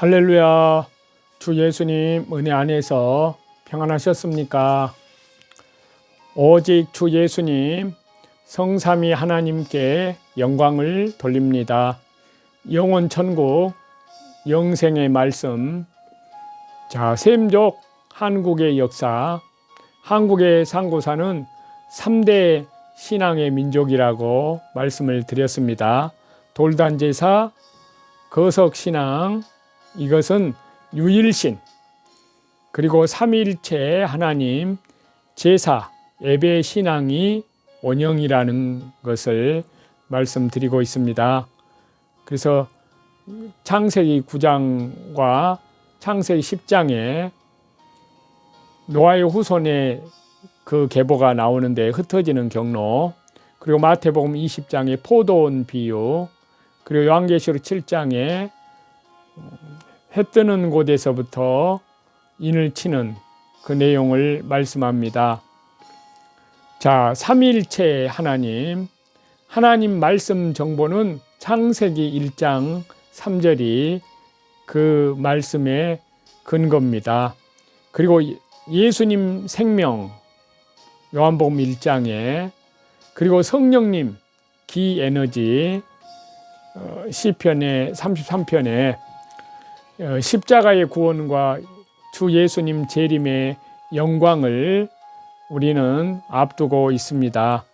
할렐루야. 주 예수님 은혜 안에서 평안하셨습니까? 오직 주 예수님 성삼위 하나님께 영광을 돌립니다. 영원 천국 영생의 말씀. 자, 샘족 한국의 역사. 한국의 상고사는 3대 신앙의 민족이라고 말씀을 드렸습니다. 돌단제사, 거석신앙, 이것은 유일신, 그리고 삼일체 하나님, 제사, 예배 신앙이 원형이라는 것을 말씀드리고 있습니다. 그래서 창세기 9장과 창세기 10장에 노아의 후손의 그 계보가 나오는데 흩어지는 경로, 그리고 마태복음 20장의 포도원 비유, 그리고 요한계시록 7장에 해 뜨는 곳에서부터 인을 치는 그 내용을 말씀합니다. 자, 삼일체 하나님. 하나님 말씀 정보는 창세기 1장 3절이 그 말씀의 근거입니다. 그리고 예수님 생명 요한복음 1장에 그리고 성령님 기 에너지 어, 시편의 33편에 어, 십자가의 구원과 주 예수님 재림의 영광을 우리는 앞두고 있습니다.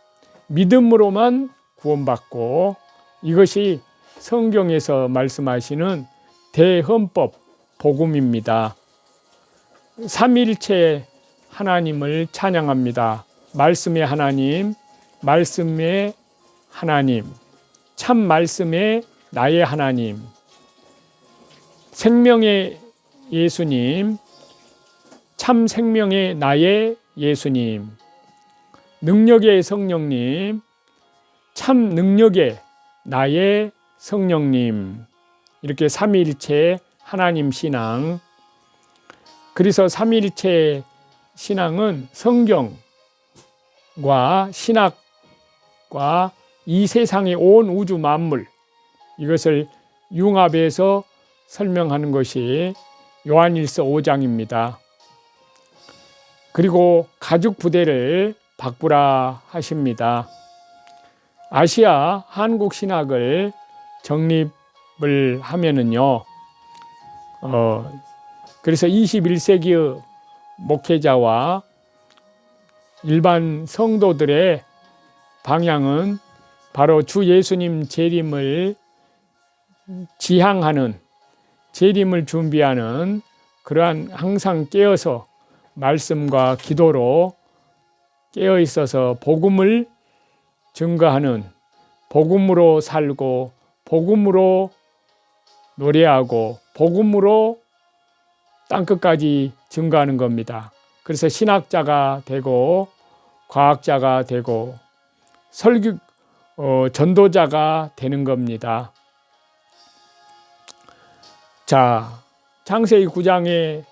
믿음으로만 구원받고 이것이 성경에서 말씀하시는 대헌법 복음입니다. 삼일체 하나님을 찬양합니다. 말씀의 하나님, 말씀의 하나님, 참 말씀의 나의 하나님, 생명의 예수님, 참 생명의 나의 예수님, 능력의 성령님, 참 능력의 나의 성령님, 이렇게 삼위일체 하나님 신앙. 그래서 삼위일체 신앙은 성경과 신학과 이 세상의 온 우주 만물 이것을 융합해서 설명하는 것이 요한일서 5장입니다. 그리고 가죽 부대를 바꾸라 하십니다. 아시아 한국 신학을 정립을 하면은요, 어, 그래서 21세기의 목회자와 일반 성도들의 방향은 바로 주 예수님 재림을 지향하는 재림을 준비하는 그러한 항상 깨어서 말씀과 기도로 깨어 있어서 복음을 증거하는 복음으로 살고 복음으로 노래하고 복음으로 땅 끝까지 증거하는 겁니다. 그래서 신학자가 되고 과학자가 되고 설교 어, 전도자가 되는 겁니다. 자, 창세기 9장에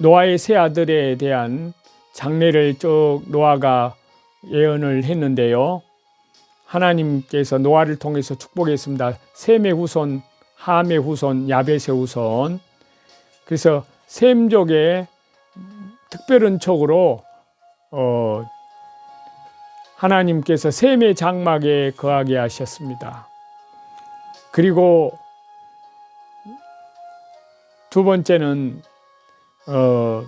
노아의 세 아들에 대한 장례를 쭉 노아가 예언을 했는데요. 하나님께서 노아를 통해서 축복했습니다. 셈의 후손, 함의 후손, 야벳의 후손. 그래서 셈족의 특별한 촉으로 어, 하나님께서 셈의 장막에 거하게 하셨습니다. 그리고 두 번째는 어,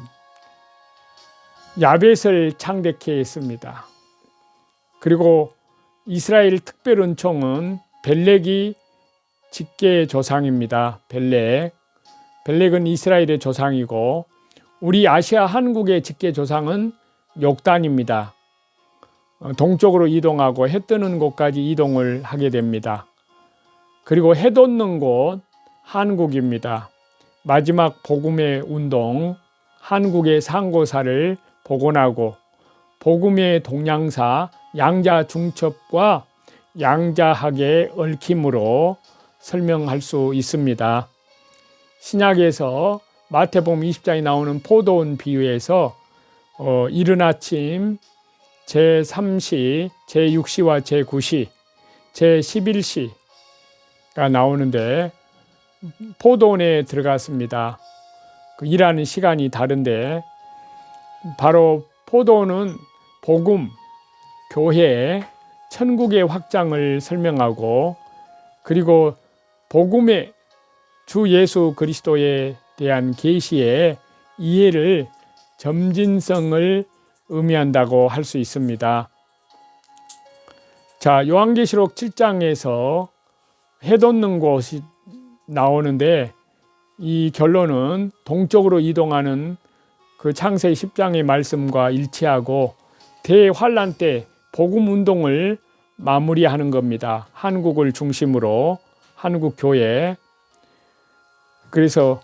야벳을 창대케 했습니다. 그리고 이스라엘 특별 은총은 벨렉이 직계 조상입니다. 벨렉. 벨렉은 이스라엘의 조상이고 우리 아시아 한국의 직계 조상은 욕단입니다. 어, 동쪽으로 이동하고 해 뜨는 곳까지 이동을 하게 됩니다. 그리고 해 돋는 곳 한국입니다. 마지막 복음의 운동, 한국의 상고사를 복원하고 복음의 동양사 양자 중첩과 양자학의 얽힘으로 설명할 수 있습니다. 신약에서 마태복음 20장에 나오는 포도원 비유에서 어, 이른 아침 제3시, 제6시와 제9시, 제11시가 나오는데 포도원에 들어갔습니다. 그 일하는 시간이 다른데 바로 포도원은 복음, 교회, 천국의 확장을 설명하고 그리고 복음의 주 예수 그리스도에 대한 계시의 이해를 점진성을 의미한다고 할 수 있습니다. 자, 요한계시록 7장에서 해돋는 곳이 나오는데 이 결론은 동쪽으로 이동하는 그 창세 10장의 말씀과 일치하고 대환란 때 복음 운동을 마무리하는 겁니다. 한국을 중심으로 한국 교회. 그래서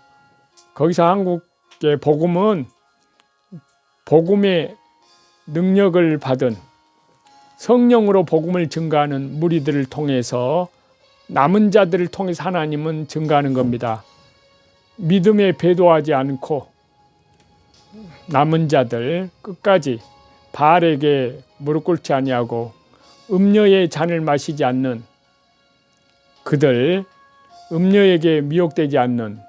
거기서 한국의 복음은 복음의 능력을 받은 성령으로 복음을 증가하는 무리들을 통해서 남은 자들을 통해서 하나님은 증가하는 겁니다. 믿음에 배도하지 않고 남은 자들 끝까지 바알에게 무릎 꿇지 아니하고 음녀의 잔을 마시지 않는 그들 음녀에게 미혹되지 않는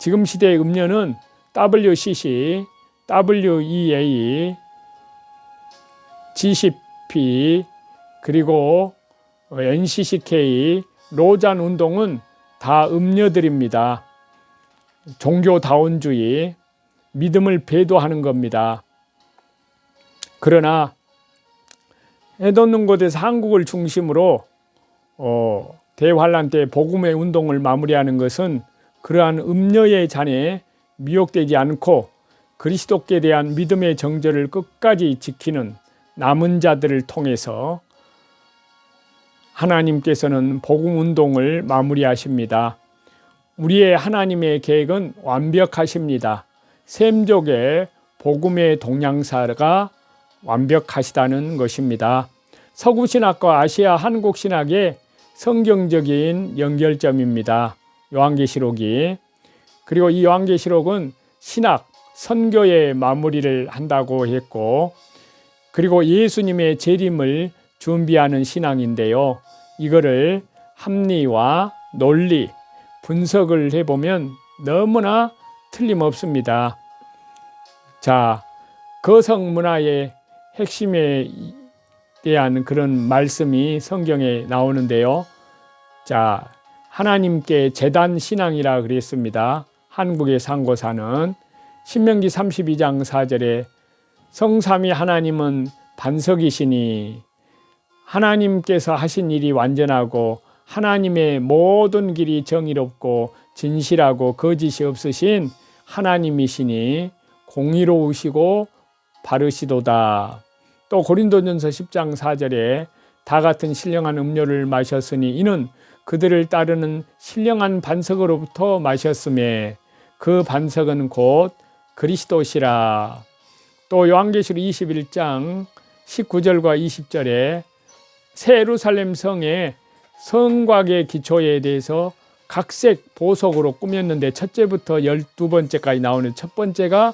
지금 시대의 음녀는 WCC, WEA, GCP 그리고 NCCK, 로잔 운동은 다 음녀들입니다. 종교다원주의, 믿음을 배도하는 겁니다. 그러나 해돋는 곳에서 한국을 중심으로 어, 대환란 때 복음의 운동을 마무리하는 것은 그러한 음녀의 잔에 미혹되지 않고 그리스도께 대한 믿음의 정절을 끝까지 지키는 남은 자들을 통해서 하나님께서는 복음 운동을 마무리하십니다. 우리의 하나님의 계획은 완벽하십니다. 샘족의 복음의 동양사가 완벽하시다는 것입니다. 서구 신학과 아시아 한국 신학의 성경적인 연결점입니다. 요한계시록이 그리고 이 요한계시록은 신학 선교의 마무리를 한다고 했고 그리고 예수님의 재림을 준비하는 신앙인데요. 이거를 합리와 논리 분석을 해보면 너무나 틀림없습니다. 자, 거성 문화의 핵심에 대한 그런 말씀이 성경에 나오는데요. 자, 하나님께 재단 신앙이라 그랬습니다. 한국의 상고사는 신명기 32장 4절에 성삼위 하나님은 반석이시니 하나님께서 하신 일이 완전하고 하나님의 모든 길이 정의롭고 진실하고 거짓이 없으신 하나님이시니 공의로우시고 바르시도다. 또 고린도전서 10장 4절에 다 같은 신령한 음료를 마셨으니 이는 그들을 따르는 신령한 반석으로부터 마셨음에 그 반석은 곧 그리스도시라. 또 요한계시록 21장 19절과 20절에 새 예루살렘 성의 성곽의 기초에 대해서 각색 보석으로 꾸몄는데 첫째부터 열두 번째까지 나오는 첫 번째가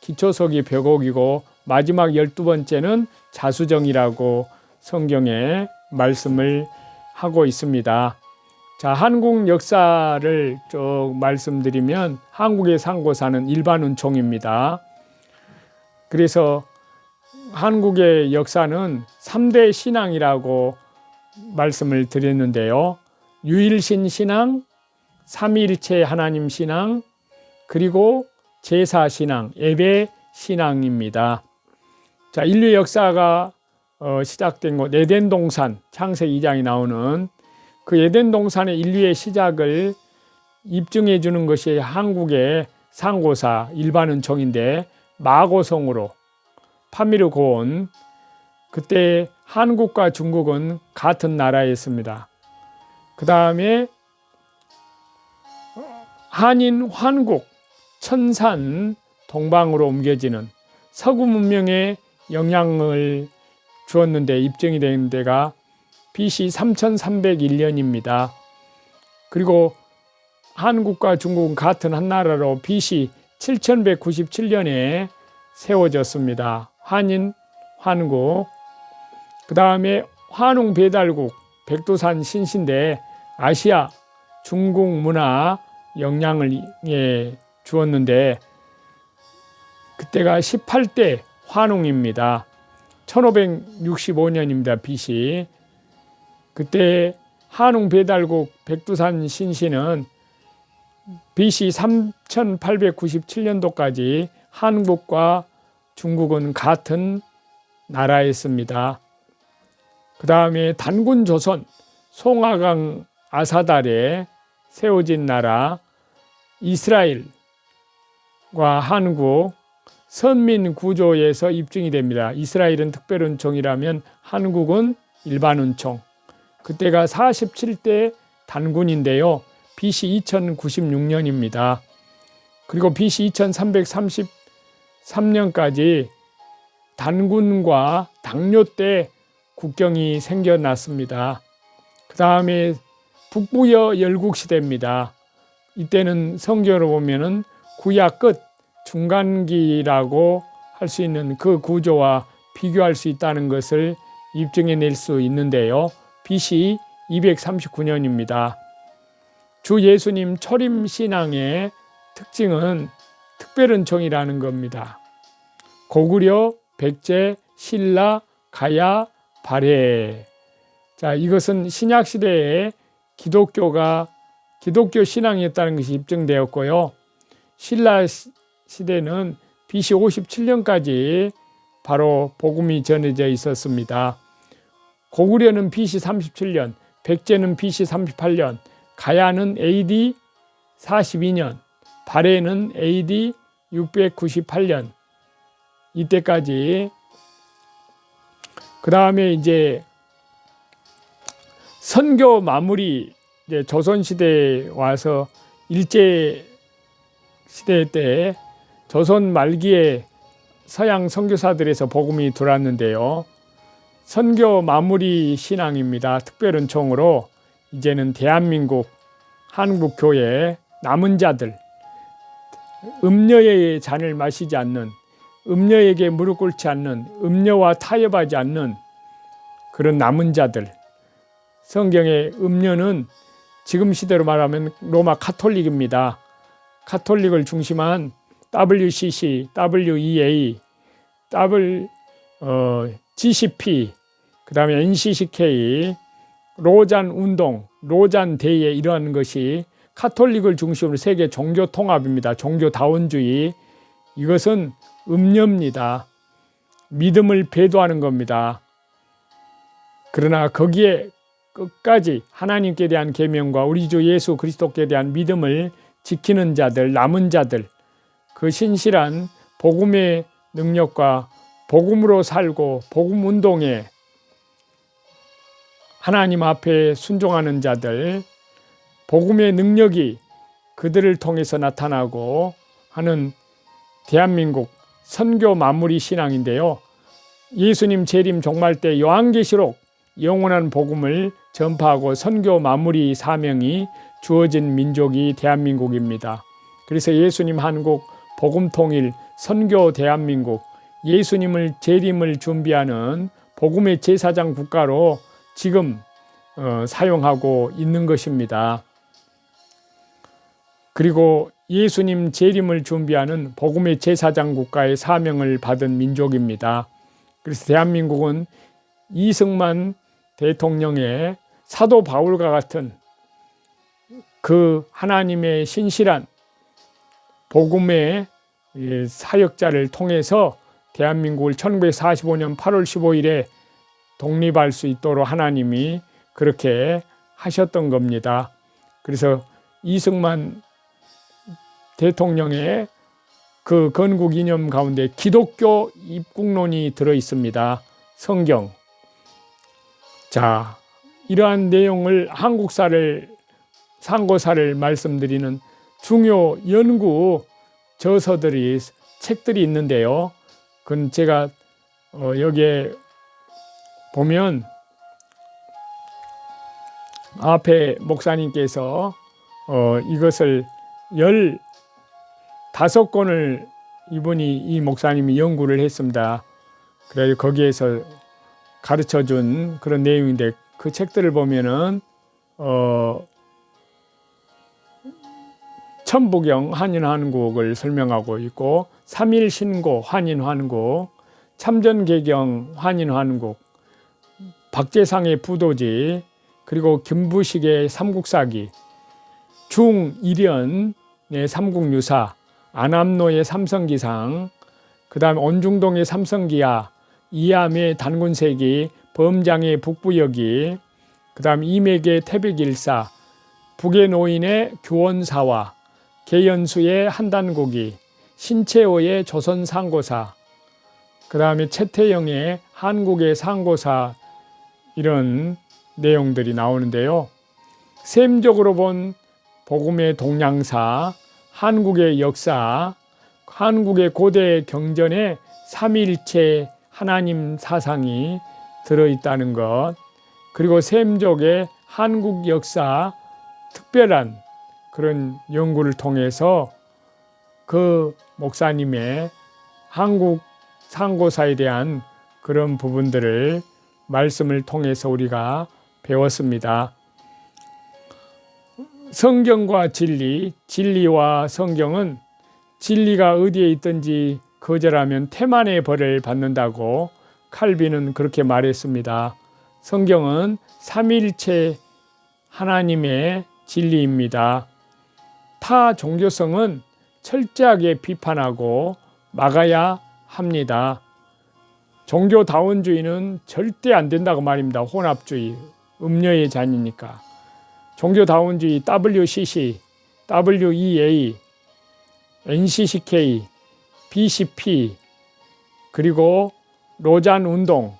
기초석이 벽옥이고 마지막 열두 번째는 자수정이라고 성경에 말씀을 하고 있습니다. 자, 한국 역사를 쭉 말씀드리면 한국의 상고사는 일반 은총입니다. 그래서 한국의 역사는 3대 신앙이라고 말씀을 드렸는데요. 유일신 신앙, 삼위일체 하나님 신앙, 그리고 제사 신앙, 예배 신앙입니다. 자, 인류 역사가 어, 시작된 곳 에덴 동산 창세기 2장이 나오는 그 에덴 동산의 인류의 시작을 입증해 주는 것이 한국의 상고사 일반은 종인데 마고성으로 파미르 고온 그때 한국과 중국은 같은 나라였습니다. 그 다음에 한인 환국 천산 동방으로 옮겨지는 서구 문명의 영향을 주었는데 입증이 된 데가 BC 3301년입니다. 그리고 한국과 중국은 같은 한 나라로 BC 7197년에 세워졌습니다. 한인, 한국. 그 다음에 환웅 배달국, 백두산 신신대, 아시아, 중국 문화, 영향을 예, 주었는데 그때가 18대 환웅입니다. 1565년입니다. BC. 그때 한웅 배달국 백두산 신시는 BC 3897년도까지 한국과 중국은 같은 나라였습니다. 그 다음에 단군 조선 송하강 아사달에 세워진 나라 이스라엘과 한국 선민 구조에서 입증이 됩니다. 이스라엘은 특별은총이라면 한국은 일반은총. 그때가 47대 단군인데요. BC 2096년입니다. 그리고 BC 2333년까지 단군과 당뇨 때 국경이 생겨났습니다. 그 다음에 북부여 열국 시대입니다. 이때는 성경으로 보면은 구약 끝 중간기라고 할 수 있는 그 구조와 비교할 수 있다는 것을 입증해 낼 수 있는데요. BC 239년입니다. 주 예수님 초림 신앙의 특징은 특별은총이라는 겁니다. 고구려, 백제, 신라, 가야, 발해. 자, 이것은 신약 시대에 기독교가 기독교 신앙이었다는 것이 입증되었고요. 신라 시대는 BC 57년까지 바로 복음이 전해져 있었습니다. 고구려는 BC 37년, 백제는 BC 38년, 가야는 AD 42년, 발해는 AD 698년 이때까지 그 다음에 이제 선교 마무리 이제 조선 시대에 와서 일제 시대 때 조선 말기에 서양 선교사들에서 복음이 들어왔는데요. 선교 마무리 신앙입니다. 특별 은총으로 이제는 대한민국 한국 교회 남은 자들 음녀의 잔을 마시지 않는 음녀에게 무릎 꿇지 않는 음녀와 타협하지 않는 그런 남은 자들 성경의 음녀는 지금 시대로 말하면 로마 카톨릭입니다. 카톨릭을 중심한 WCC, WEA, W 어, GCP, 그 다음에 NCCK, 로잔 운동, 로잔 대회 이러한 것이 카톨릭을 중심으로 세계 종교 통합입니다. 종교 다원주의. 이것은 음녀입니다. 믿음을 배도하는 겁니다. 그러나 거기에 끝까지 하나님께 대한 계명과 우리 주 예수 그리스도께 대한 믿음을 지키는 자들, 남은 자들, 그 신실한 복음의 능력과 복음으로 살고 복음 운동에 하나님 앞에 순종하는 자들, 복음의 능력이 그들을 통해서 나타나고 하는 대한민국 선교 마무리 신앙인데요. 예수님 재림 종말 때 요한계시록 영원한 복음을 전파하고 선교 마무리 사명이 주어진 민족이 대한민국입니다. 그래서 예수님 한국 복음 통일 선교 대한민국 예수님을 재림을 준비하는 복음의 제사장 국가로 지금 어, 사용하고 있는 것입니다. 그리고 예수님 재림을 준비하는 복음의 제사장 국가의 사명을 받은 민족입니다. 그래서 대한민국은 이승만 대통령의 사도 바울과 같은 그 하나님의 신실한 복음의 사역자를 통해서 대한민국을 1945년 8월 15일에 독립할 수 있도록 하나님이 그렇게 하셨던 겁니다. 그래서 이승만 대통령의 그 건국 이념 가운데 기독교 입국론이 들어 있습니다. 성경. 자, 이러한 내용을 한국사를 상고사를 말씀드리는 중요 연구 저서들이 책들이 있는데요. 그건 제가 어, 여기에 보면 앞에 목사님께서 어, 이것을 열 다섯 권을 이분이 이 목사님이 연구를 했습니다. 그래서 거기에서 가르쳐 준 그런 내용인데 그 책들을 보면은 어 천부경 한인한국을 설명하고 있고 삼일신고 한인한국, 참전개경 한인한국, 박재상의 부도지, 그리고 김부식의 삼국사기, 중일연의 삼국유사, 안암로의 삼성기상, 그 다음 온중동의 삼성기야, 이암의 단군세기, 범장의 북부여기, 그 다음 이맥의 태백일사, 북의 노인의 교원사와, 계연수의 한단고기, 신채호의 조선상고사, 그 다음에 최태영의 한국의 상고사 이런 내용들이 나오는데요. 셈적으로 본 복음의 동양사, 한국의 역사, 한국의 고대 경전에 삼일체 하나님 사상이 들어있다는 것, 그리고 셈족의 한국 역사 특별한 그런 연구를 통해서 그 목사님의 한국 상고사에 대한 그런 부분들을 말씀을 통해서 우리가 배웠습니다. 성경과 진리, 진리와 성경은 진리가 어디에 있든지 거절하면 태만의 벌을 받는다고 칼빈은 그렇게 말했습니다. 성경은 삼일체 하나님의 진리입니다. 타 종교성은 철저하게 비판하고 막아야 합니다. 종교다원주의는 절대 안 된다고 말입니다. 혼합주의, 음녀의 잔이니까. 종교다원주의 WCC, WEA, NCCK, BCP, 그리고 로잔 운동,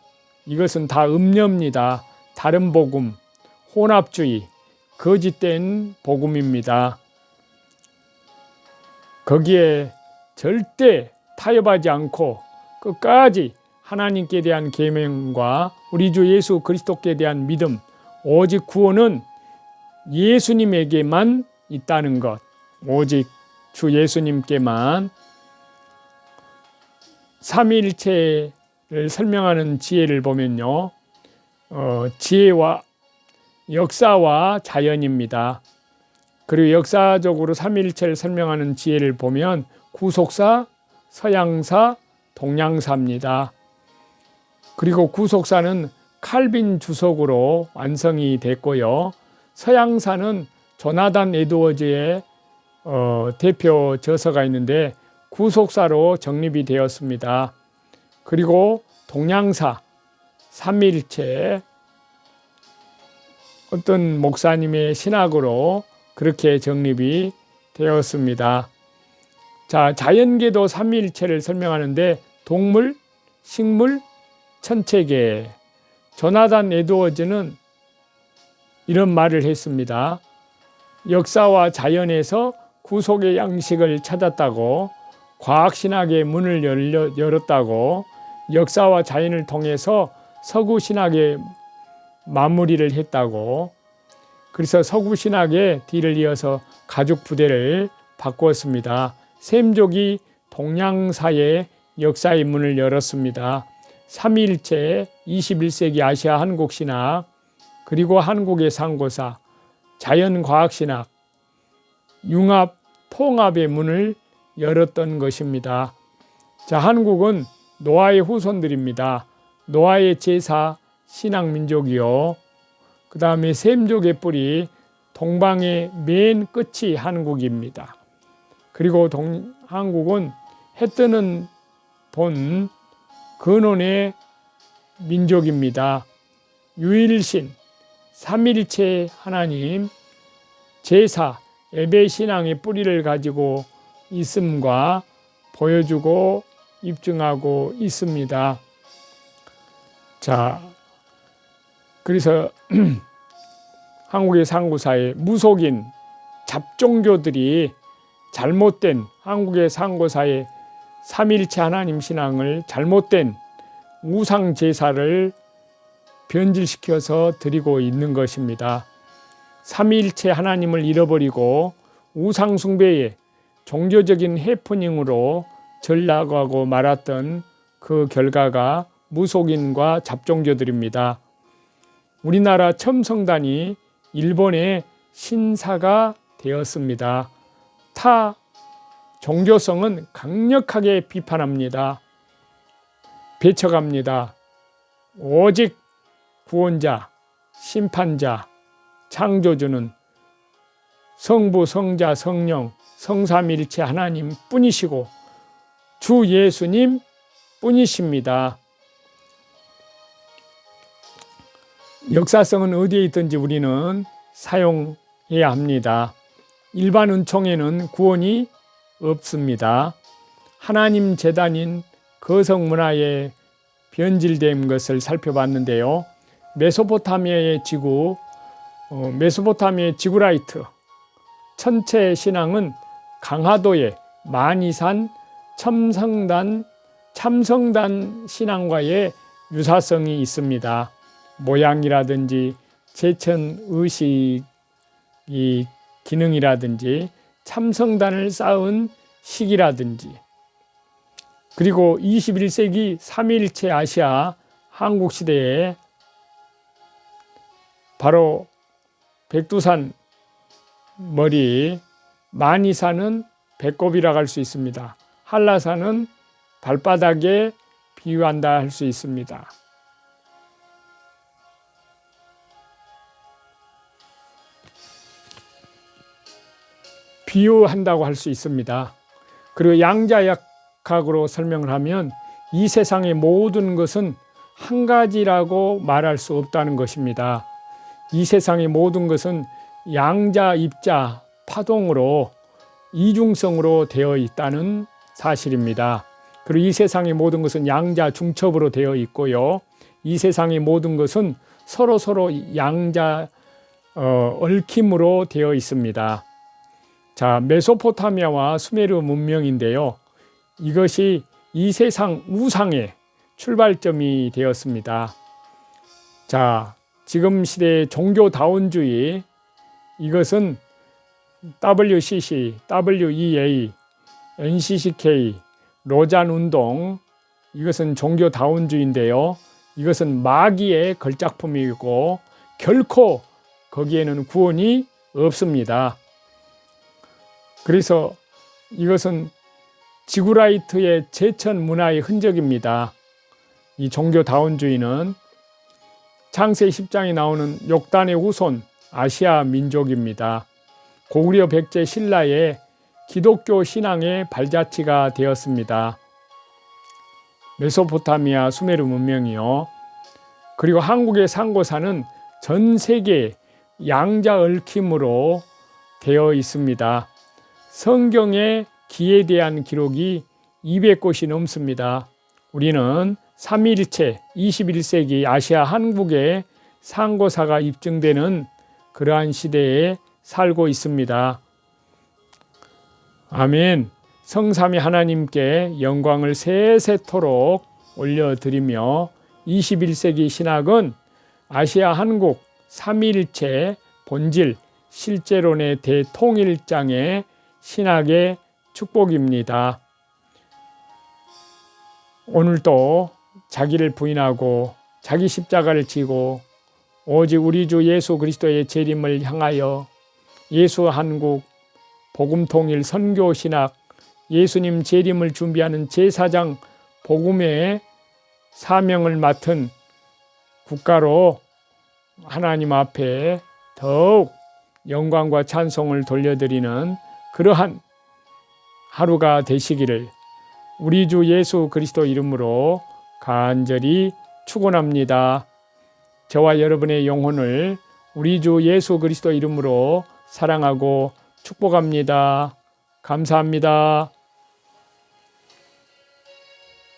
이것은 다 음녀입니다. 다른 복음, 혼합주의, 거짓된 복음입니다. 거기에 절대 타협하지 않고 끝까지 하나님께 대한 계명과 우리 주 예수 그리스도께 대한 믿음, 오직 구원은 예수님에게만 있다는 것. 오직 주 예수님께만 삼일체를 설명하는 지혜를 보면요. 어, 지혜와 역사와 자연입니다. 그리고 역사적으로 삼일체를 설명하는 지혜를 보면 구속사, 서양사, 동양사입니다. 그리고 구속사는 칼빈 주석으로 완성이 됐고요. 서양사는 조나단 에드워즈의 어, 대표 저서가 있는데 구속사로 정립이 되었습니다. 그리고 동양사, 삼일체 어떤 목사님의 신학으로 그렇게 정립이 되었습니다. 자, 자연계도 삼일체를 설명하는데 동물, 식물, 천체계. 조나단 에드워즈는 이런 말을 했습니다. 역사와 자연에서 구속의 양식을 찾았다고 과학신학의 문을 열었다고 역사와 자연을 통해서 서구신학의 마무리를 했다고 그래서 서구신학의 뒤를 이어서 가죽 부대를 바꾸었습니다. 샘족이 동양사의 역사의 문을 열었습니다. 삼일체 21세기 아시아 한국신학 그리고 한국의 상고사 자연과학신학 융합 통합의 문을 열었던 것입니다. 자, 한국은 노아의 후손들입니다. 노아의 제사 신앙민족이요. 그 다음에 셈족의 뿌리 동방의 맨 끝이 한국입니다. 그리고 동, 한국은 해 뜨는 본 근원의 민족입니다. 유일신, 삼일체 하나님, 제사, 예배 신앙의 뿌리를 가지고 있음과 보여주고 입증하고 있습니다. 자, 그래서 한국의 상고사에 무속인 잡종교들이 잘못된 한국의 상고사의 삼일체 하나님 신앙을 잘못된 우상 제사를 변질시켜서 드리고 있는 것입니다. 삼일체 하나님을 잃어버리고 우상 숭배에 종교적인 해프닝으로 전락하고 말았던 그 결과가 무속인과 잡종교들입니다. 우리나라 첨성단이 일본의 신사가 되었습니다. 타 종교성은 강력하게 비판합니다. 배척합니다. 오직 구원자, 심판자, 창조주는 성부, 성자, 성령, 성삼일체 하나님 뿐이시고 주 예수님 뿐이십니다. 역사성은 어디에 있든지 우리는 사용해야 합니다. 일반 은총에는 구원이 없습니다. 하나님 재단인 거성 문화의 변질된 것을 살펴봤는데요. 메소포타미아의 지구, 어, 메소포타미아의 지구라이트, 천체 신앙은 강화도의 만이산 첨성단 참성단 신앙과의 유사성이 있습니다. 모양이라든지 제천 의식이 기능이라든지 참성단을 쌓은 시기라든지 그리고 21세기 3일체 아시아 한국 시대에 바로 백두산 머리 만이산은 배꼽이라고 할 수 있습니다. 한라산은 발바닥에 비유한다 할 수 있습니다. 비유한다고 할 수 있습니다. 그리고 양자역학으로 설명을 하면 이 세상의 모든 것은 한 가지라고 말할 수 없다는 것입니다. 이 세상의 모든 것은 양자, 입자, 파동으로 이중성으로 되어 있다는 사실입니다. 그리고 이 세상의 모든 것은 양자, 중첩으로 되어 있고요. 이 세상의 모든 것은 서로 서로 양자 어, 얽힘으로 되어 있습니다. 자, 메소포타미아와 수메르 문명인데요. 이것이 이 세상 우상의 출발점이 되었습니다. 자, 지금 시대의 종교다원주의 이것은 WCC, WEA, NCCK, 로잔 운동 이것은 종교다원주의인데요. 이것은 마귀의 걸작품이고 결코 거기에는 구원이 없습니다. 그래서 이것은 지구라이트의 제천 문화의 흔적입니다. 이 종교다원주의는 창세 10장에 나오는 욕단의 후손 아시아 민족입니다. 고구려 백제 신라의 기독교 신앙의 발자취가 되었습니다. 메소포타미아 수메르 문명이요. 그리고 한국의 상고사는 전 세계 양자 얽힘으로 되어 있습니다. 성경의 기에 대한 기록이 200곳이 넘습니다. 우리는 3일체 21세기 아시아 한국의 상고사가 입증되는 그러한 시대에 살고 있습니다. 아멘. 성삼위 하나님께 영광을 세세토록 올려드리며 21세기 신학은 아시아 한국 삼일체 본질 실제론의 대통일장의 신학의 축복입니다. 오늘도 자기를 부인하고 자기 십자가를 지고 오직 우리 주 예수 그리스도의 재림을 향하여 예수 한국 복음 통일 선교 신학 예수님 재림을 준비하는 제사장 복음의 사명을 맡은 국가로 하나님 앞에 더욱 영광과 찬송을 돌려드리는 그러한 하루가 되시기를 우리 주 예수 그리스도 이름으로 간절히 축원합니다. 저와 여러분의 영혼을 우리 주 예수 그리스도 이름으로 사랑하고 축복합니다. 감사합니다.